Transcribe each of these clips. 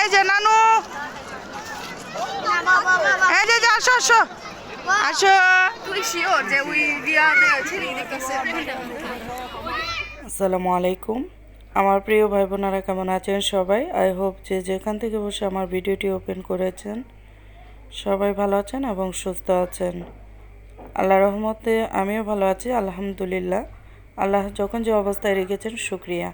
এই যে নানু। এই যে আসো আসো। আসো। আসসালামু আলাইকুম। আমার প্রিয় ভাই বোনেরা কেমন আছেন সবাই? আই হোপ যে যেখান থেকে বসে আমার ভিডিওটি ওপেন করেছেন, সবাই ভালো আছেন এবং সুস্থ আছেন। আল্লাহ রহমতে আমিও ভালো আছি, আলহামদুলিল্লাহ। আল্লাহ যখন যে অবস্থায় রেখেছেন, শুক্রিয়া।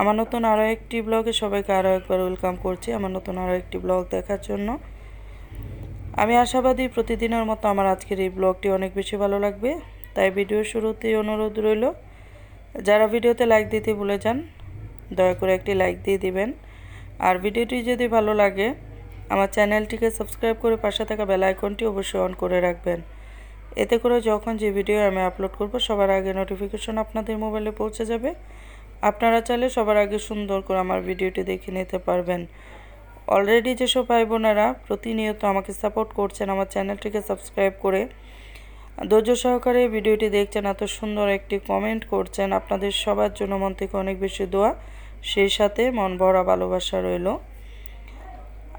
আমার নতুন আরও একটি ব্লগে সবাইকে আরও একবার ওয়েলকাম করছি আমার নতুন আরও একটি ব্লগ দেখার জন্য। আমি আশাবাদী প্রতিদিনের মতো আমার আজকের এই ব্লগটি অনেক বেশি ভালো লাগবে, তাই ভিডিও শুরুতেই অনুরোধ রইল, যারা ভিডিওতে লাইক দিতে ভুলে যান, দয়া করে একটি লাইক দিয়ে দিবেন। আর ভিডিওটি যদি ভালো লাগে, আমার চ্যানেলটিকে সাবস্ক্রাইব করে পাশে থাকা বেল আইকনটি অবশ্যই অন করে রাখবেন। এতে করে যখন যে ভিডিও আমি আপলোড করব, সবার আগে নোটিফিকেশন আপনাদের মোবাইলে পৌঁছে যাবে। আপনারা চাইলে সবার আগে সুন্দর করে আমার ভিডিওটি দেখে নিতে পারবেন। অলরেডি যেসব ভাই বোনেরা প্রতিনিয়ত আমাকে সাপোর্ট করছেন, আমার চ্যানেলটিকে সাবস্ক্রাইব করে ধৈর্য সহকারে ভিডিওটি দেখছেন, এত সুন্দর একটি কমেন্ট করছেন, আপনাদের সবার জন্য মন থেকে অনেক বেশি দোয়া। সেই সাথে মন ভরা ভালোবাসা রইল।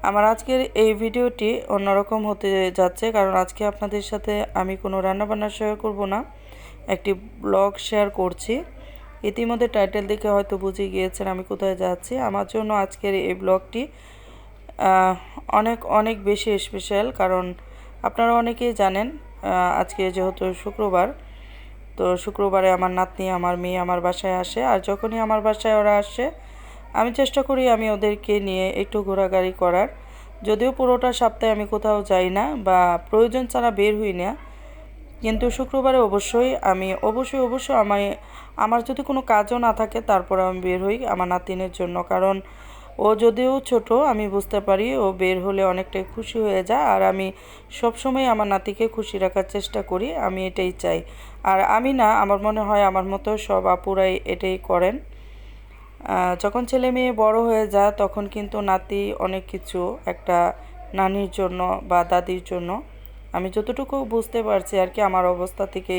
আমার আজকের এই ভিডিওটি অন্যরকম হতে যাচ্ছে, কারণ আজকে আপনাদের সাথে আমি কোনো রান্নাবান্না শেয়ার করব না, একটি ব্লগ শেয়ার করছি। ইতিমধ্যে টাইটেল দেখে হয়তো বুঝে গিয়েছেন আমি কোথায় যাচ্ছি। আমার জন্য আজকের এই ব্লগটি অনেক অনেক বেশি স্পেশাল কারণ আপনারা অনেকেই জানেন আজকে যেহেতু শুক্রবার, তো শুক্রবারে আমার নাতনি, আমার মেয়ে আমার বাসায় আসে আর যখনই আমার বাসায় ওরা আসে, আমি চেষ্টা করি আমি ওদেরকে নিয়ে একটু ঘোরাঘুরি করার। যদিও পুরোটা সপ্তাহে আমি কোথাও যাই না বা প্রয়োজন ছাড়া বের হই না কিন্তু শুক্রবারে অবশ্যই আমি অবশ্যই অবশ্যই আমায়, আমার যদি কোনো কাজও না থাকে, তারপর আমি বের হই আমার নাতিনের জন্য। কারণ ও যদিও ছোট, আমি বুঝতে পারি ও বের হলে অনেকটাই খুশি হয়ে যায়। আর আমি সবসময় আমার নাতিকে খুশি রাখার চেষ্টা করি, আমি এটাই চাই। আর আমি না, আমার মনে হয় আমার মতো সব আপুরাই এটাই করেন। যখন ছেলে মেয়ে বড় হয়ে যায়, তখন কিন্তু নাতি অনেক কিছু একটা নানির জন্য বা দাদির জন্য আমি যতটুকু বুঝতে পারছি আর কি, আমার অবস্থা থেকে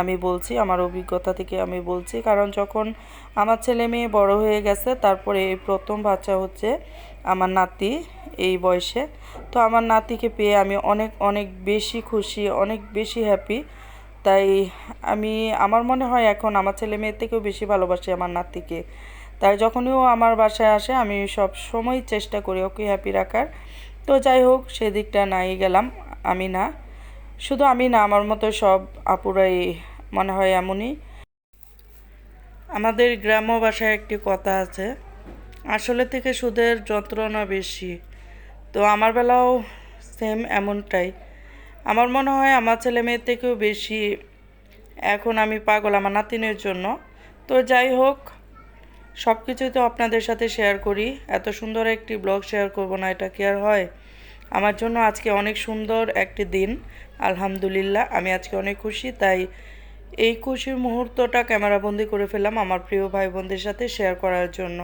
আমি বলছি, আমার অভিজ্ঞতা থেকে আমি বলছি। কারণ যখন আমার ছেলে মেয়ে বড় হয়ে গেছে, তারপরে এই প্রথম বাচ্চা হচ্ছে আমার নাতি এই বয়সে। তো আমার নাতিকে পেয়ে আমি অনেক অনেক বেশি খুশি, অনেক বেশি হ্যাপি তাই আমি, আমার মনে হয় এখন আমার ছেলে মেয়ের থেকেও বেশি ভালোবাসি আমার নাতিকে। তাই যখনই ও আমার বাসায় আসে, আমি সব সময় চেষ্টা করি ওকে হ্যাপি রাখার। তো যাই হোক, সেদিকটা নাই গেলাম, আমি না। শুধু আমি না, আমার মতো সব আপুরাই মনে হয় এমনই। আমাদের গ্রাম্য ভাষায় একটি কথা আছে, আসলে থেকে সুদের যন্ত্রণা বেশি। তো আমার বেলাও সেম এমনটাই। আমার মনে হয় আমার ছেলে মেয়ের থেকেও বেশি এখন আমি পাগল আমার নাতিনের জন্য। তো যাই হোক সব কিছুই তো আপনাদের সাথে শেয়ার করি। এত সুন্দর একটি ব্লগ শেয়ার করব না, এটা কি আর হয়? আমার জন্য আজকে অনেক সুন্দর একটি দিন, আলহামদুলিল্লাহ। আমি আজকে অনেক খুশি, তাই এই খুশির মুহূর্তটা ক্যামেরাবন্দি করে ফেলাম আমার প্রিয় ভাই বোনদের সাথে শেয়ার করার জন্য।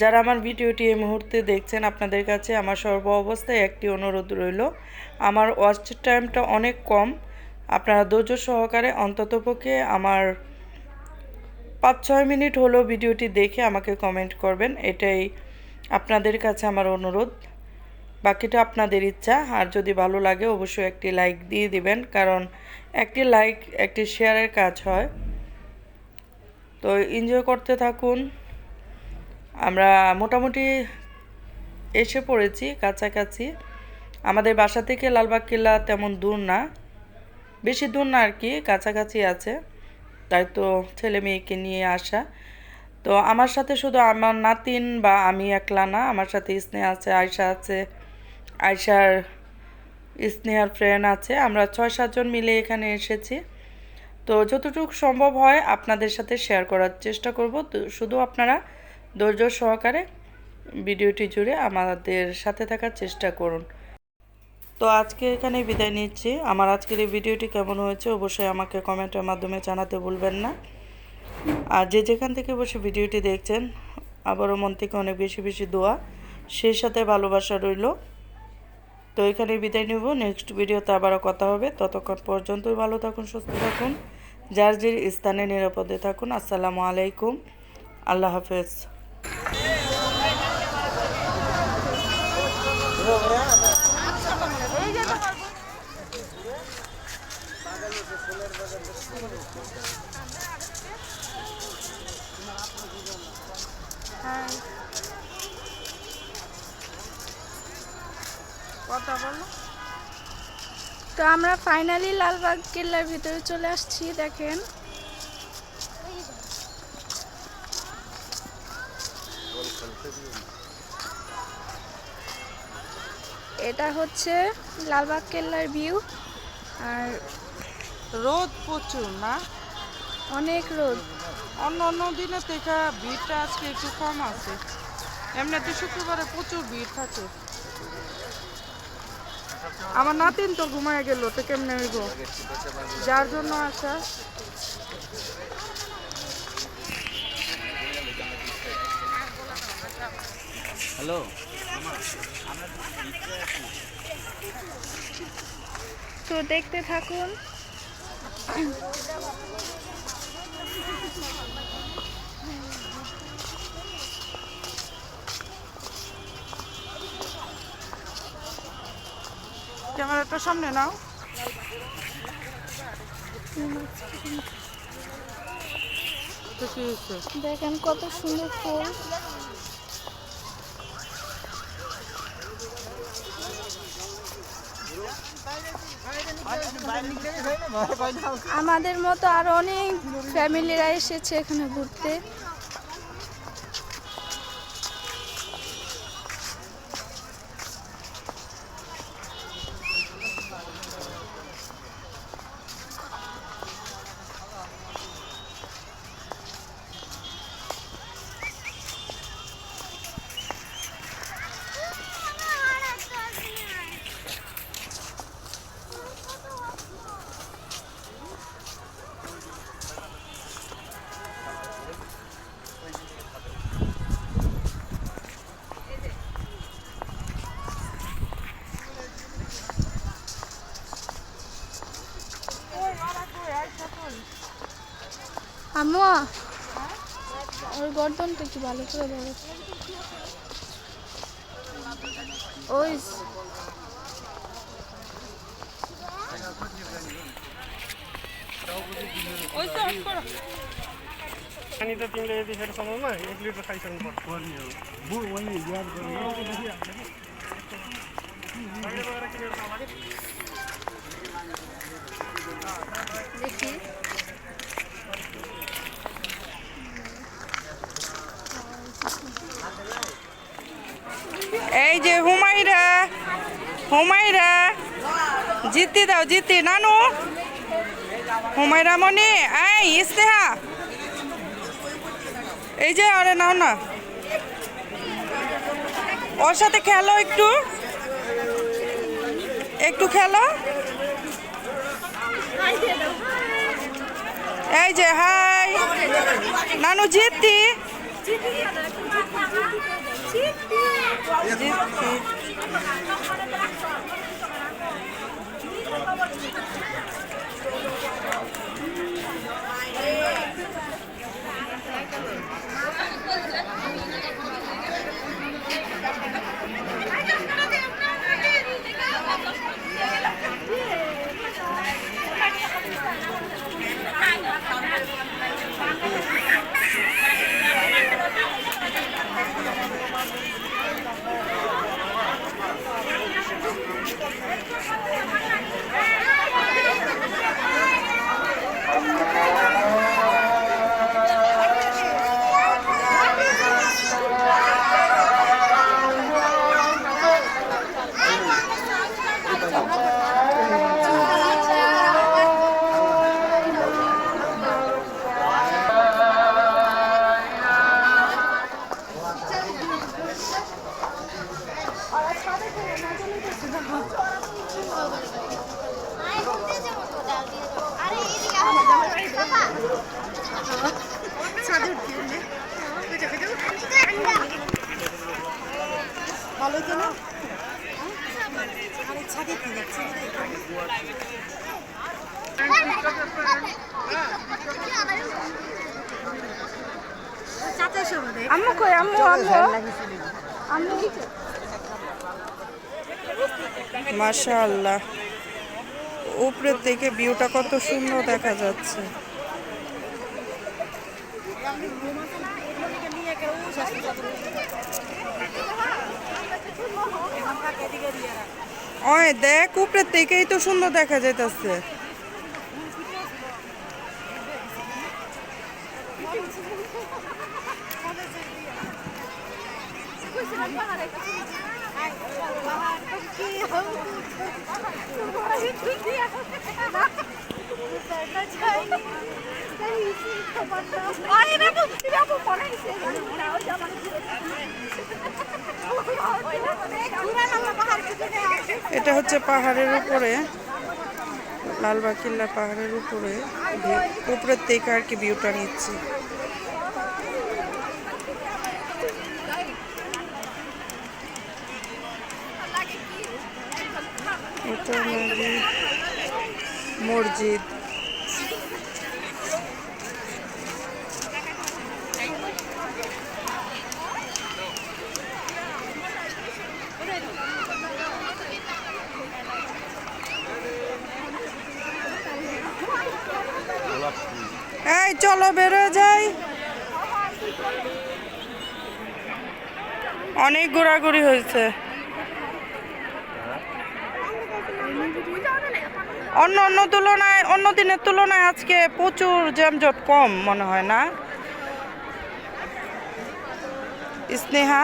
যারা আমার ভিডিওটি এই মুহূর্তে দেখছেন, আপনাদের কাছে আমার সর্ব অবস্থায় একটি অনুরোধ রইল। আমার ওয়াচ টাইমটা অনেক কম। আপনারা ধৈর্য সহকারে অন্ততপক্ষে আমার পাঁচ ছয় মিনিট হলো ভিডিওটি দেখে আমাকে কমেন্ট করবেন, এটাই আপনাদের কাছে আমার অনুরোধ। বাকিটা আপনাদের ইচ্ছা, আর যদি ভালো লাগে অবশ্যই একটি লাইক দিয়ে দিবেন, কারণ একটি লাইক একটি শেয়ারের কাজ হয়। তো এনজয় করতে থাকুন। আমরা মোটামুটি এসে পড়েছি, কাছাকাছি। আমাদের বাসা থেকে লালবাগ কেল্লা তেমন দূর না, বেশি দূর না আর কি, কাছাকাছি আছে। তাই তো ছেলে মেয়েকে নিয়ে আসা। তো আমার সাথে শুধু আমার নাতিন বা আমি একলা না, আমার সাথে স্নেহা আছে আয়সা আছে আয়সার স্নেহার ফ্রেন্ড আছে। আমরা ছয় সাতজন মিলে এখানে এসেছি। তো যতটুকু সম্ভব হয় আপনাদের সাথে শেয়ার করার চেষ্টা করব। তো শুধু আপনারা ধৈর্য সহকারে ভিডিওটি জুড়ে আমাদের সাথে থাকার চেষ্টা করুন। তো আজকে এখানে বিদায় নিচ্ছি। আমার আজকের এই ভিডিওটি কেমন হয়েছে অবশ্যই আমাকে কমেন্টের মাধ্যমে জানাতে ভুলবেন না। আর যে যেখান থেকে বসে ভিডিওটি দেখছেন, আবারও মন থেকে অনেক বেশি বেশি দোয়া। সেই সাথে ভালোবাসা রইল। তো এখানে বিদায় নেব। নেক্সট ভিডিওতে আবারও কথা হবে। ততক্ষণ পর্যন্তই ভালো থাকুন, সুস্থ থাকুন। যার যে স্থানে নিরাপদে থাকুন, আসসালামু আলাইকুম। আল্লাহ হাফেজ। কথা বলো। তো আমরা ফাইনালি লালবাগ কেল্লার ভিতরে চলে আসছি দেখেন। এটা হচ্ছে লালবাগ কেল্লার ভিউ। আর রোদ প্রচুর না? অনেক রোদ। অন্য অন্য দিনের থেকে ভিড়টা আজকে একটু কম আছে। এমনিতে শুক্রবারে প্রচুর ভিড় থাকে। আমার নাতিন তো ঘুমায় গেল তো কেমনে হইব? যার জন্য আসা হ্যালো। তো দেখতে থাকুন। ক্যামেরাটা সামনে নাও। দেখেন কত সুন্দর ফুল আমাদের মতো আরও অনেক ফ্যামিলিরা এসেছে এখানে ঘুরতে। আম্মু ওর গর্দনটা একটু ভালো করে ধরো ওই पानी त तिमीले यतिखेरसम्ममा एक लिटर खाइसक्नु पर्छ হুমাইরা জিতি দাও জিতি নানু। হুমাইরা মনি এই ইস্তেহা। এই যে আরে নাও না। ওর সাথে খেলো একটু। একটু খেলো। এই যে হাই। নানু জিতি জিতি আম্মু কই? আম্মু আম্মু। আম্মু মাশাআল্লাহ। উপরের থেকে ভিউটা কত সুন্দর দেখা যাচ্ছে। ওই দেখ উপরের থেকেই তো সুন্দর দেখা যাইতেছে। এটা হচ্ছে পাহাড়ের উপরে লালবাগ কিল্লা পাহাড়ের উপরে উপরের থেকে আর কি ভিউটা নিচ্ছি। মসজিদ। এই চলো বেরো যাই। অনেক ঘোরাঘুরি হয়েছে। অন্য অন্য তুলনায় অন্য দিনের তুলনায় আজকে প্রচুর জ্যামজট কম মনে হয় না? স্নেহা?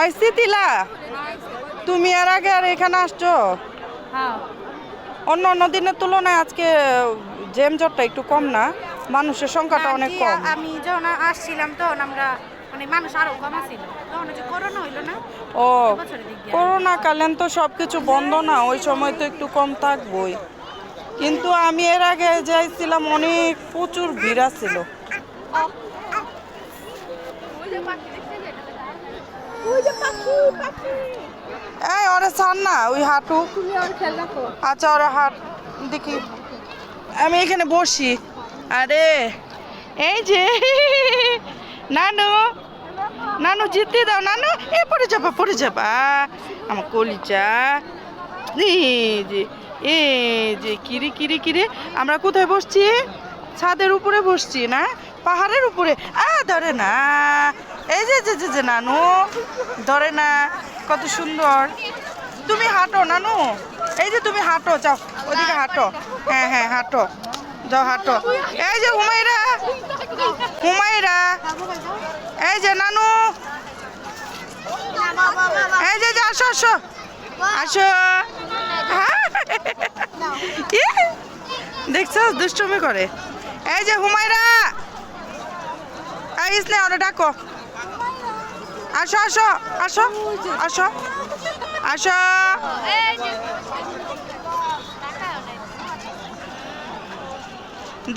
অস্থিতিলা তুমি এর আগে আর এখানে আসছো? অন্য অন্য দিনের তুলনায় আজকে জ্যামজটটা একটু কম না? মানুষের সংখ্যাটা অনেক কম। আমি যখন আসছিলাম তখন আমরা মানে মানুষ আরও কম আছিল। ও করোনা কালীন তো সব কিছু বন্ধ না ওই সময় তো একটু কম থাকবই। কিন্তু আমি এর আগে যাইছিলাম অনেক প্রচুর ভিড় ছিল এই ওরে ছাড় না ওই হাঁটু। আচ্ছা ওরা হাট দেখি। আমি এখানে বসি। আরে এই যে নানু। নানু জিতে দাও, নানু। এ, পড়ে যাবা পড়ে যাবা। আমার কলিচা যে, এই যে, কিরে কিরে কিরে। আমরা কোথায় বসছি? ছাদের উপরে বসছি, না? পাহাড়ের উপরে। আ, ধরে না। এই যে যে যে যে, নানু। ধরে না। কত সুন্দর। তুমি হাঁটো, নানু। এই যে, তুমি হাঁটো, যাও। ওদিকে হাঁটো। হ্যাঁ হ্যাঁ হাঁটো। যাও, হাঁটো। এই যে হুমাইরা হুমাইরা এই যে নানু। এই যে যে আসো আসো। আসো। দেখছ? দুষ্টুমি করে। এই যে হুমায়রা। এই স্নেহ ওরা ডাকো। আসো আসো আসো আসো আসো।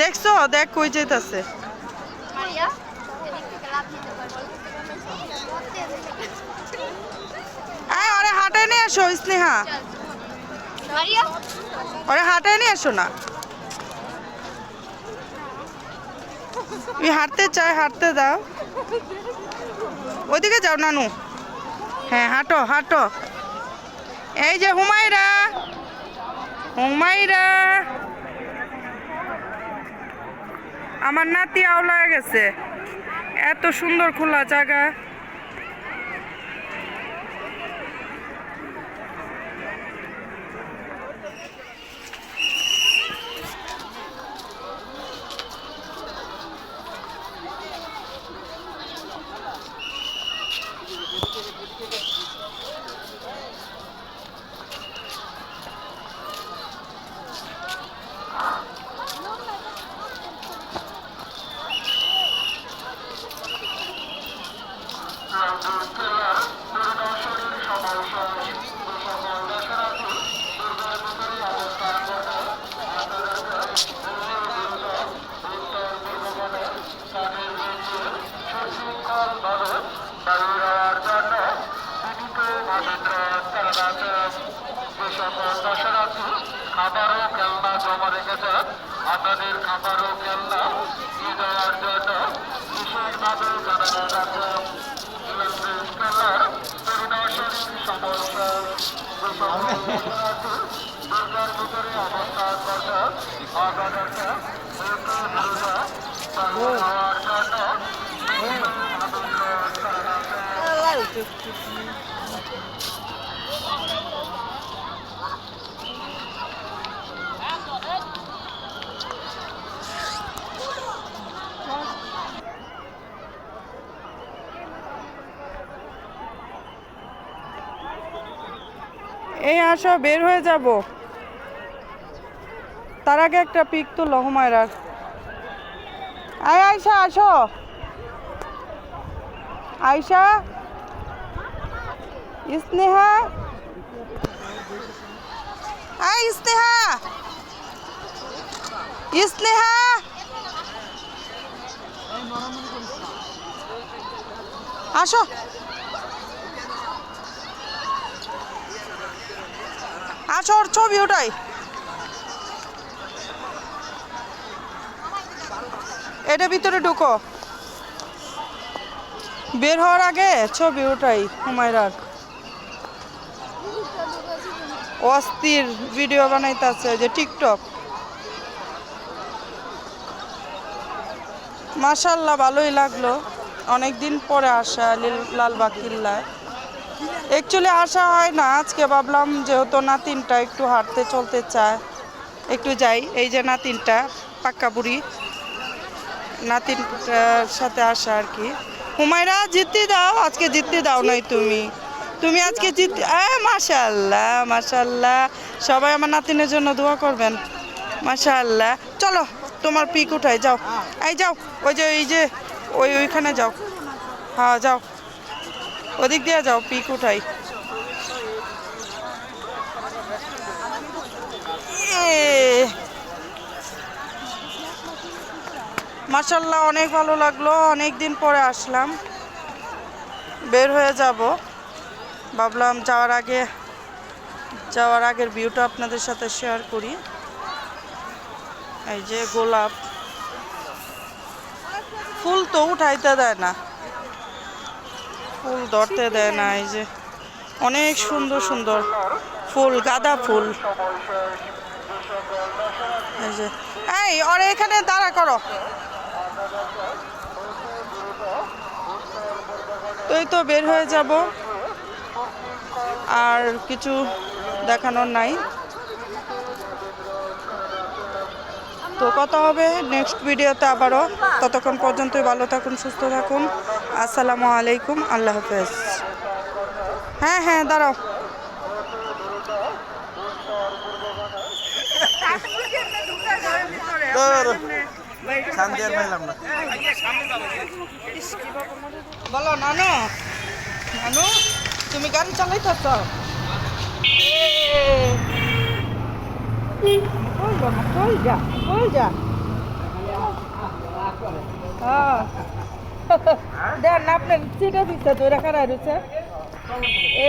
দেখছ? দেখ, কই যেতেছে এই ওরে এসো স্নেহা। ওরে হাটে নিয়ে আসো না। হাঁটতে চাই হাঁটতে দাও। ওইদিকে যাও নানু। হ্যাঁ হাঁটো হাঁটো। এই যে হুমায়রা। হুমায়রা। আমার নাতি আওলায় গেছে। এত সুন্দর খোলা জায়গা। আপনাদের আবারও খেললাম বিজয়ার জয়টা বিশেষভাবে জানানো রাখলাম ইলেকট্রিক খেলার পরিদর্শন সমস্যা দুর্গার ভিতরে অবস্থান কথা অগাধাটা দুর্গা হওয়ার জন্য এই আসো বের হয়ে যাব। তার আগে একটা পিক তো লহমায়রার আয় আয়সা আসো। আয়সা স্নেহা। আয়, স্নেহা। স্নেহা। আসো। ওর ছবি ওটাই। এটা ভিতরে ঢুকো। বের হওয়ার আগে ছবি ওটাই, হুমায়রার। অস্থির ভিডিও বানাইতেছে যে টিকটক। মাশাল্লাহ, ভালোই লাগল। অনেক দিন পরে আসা লিল- লালবাগ কিল্লায়। অ্যাকচুয়ালি আসা হয় না, আজকে ভাবলাম যেহেতু নাতিনটা একটু হাঁটতে চলতে চায়, একটু যাই। এই যে নাতিনটা, পাক্কা বুড়ি। নাতিনটার সাথে আসা আর কি। হুমায়রা, জিততে দাও, আজকে জিততে দাও নাই তুমি। তুমি আজকে জিত মাশাল্লাহ মাশাল্লাহ সবাই আমার নাতিনের জন্য দোয়া করবেন। মাশাল্লাহ চলো, তোমার পিক উঠাই, যাও। এই যাও, ওই যে, এই যে, ওই ওইখানে যাও। হ্যাঁ যাও। ওদিক দিয়ে যাও, পিক উঠাই। মাসাল্লাহ অনেক ভালো লাগল। অনেক দিন পরে আসলাম। বের হয়ে যাব। ভাবলাম যাওয়ার আগে, যাওয়ার আগের ভিউটা আপনাদের সাথে শেয়ার করি। এই যে গোলাপ। ফুল তো উঠাইতে দেয় না। ফুল ধরতে দেয় না, এই যে অনেক সুন্দর সুন্দর ফুল, গাঁদা ফুল। এই যে, এই এখানে দাঁড়া করো। তুই তো বের হয়ে যাব। আর কিছু দেখানোর নাই। তো কথা হবে নেক্সট ভিডিওতে আবারও। ততক্ষণ পর্যন্তই ভালো থাকুন, সুস্থ থাকুন। আসসালামু আলাইকুম, আল্লাহ হাফেজ। হ্যাঁ হ্যাঁ দাঁড়াও। বলো, নানু নানু, তুমি গাড়ি চালাইতেছ? কই যা কই যা? হ্যাঁ। দেন আপনার সিটে দিচ্ছে তো রাখা রয়েছে এ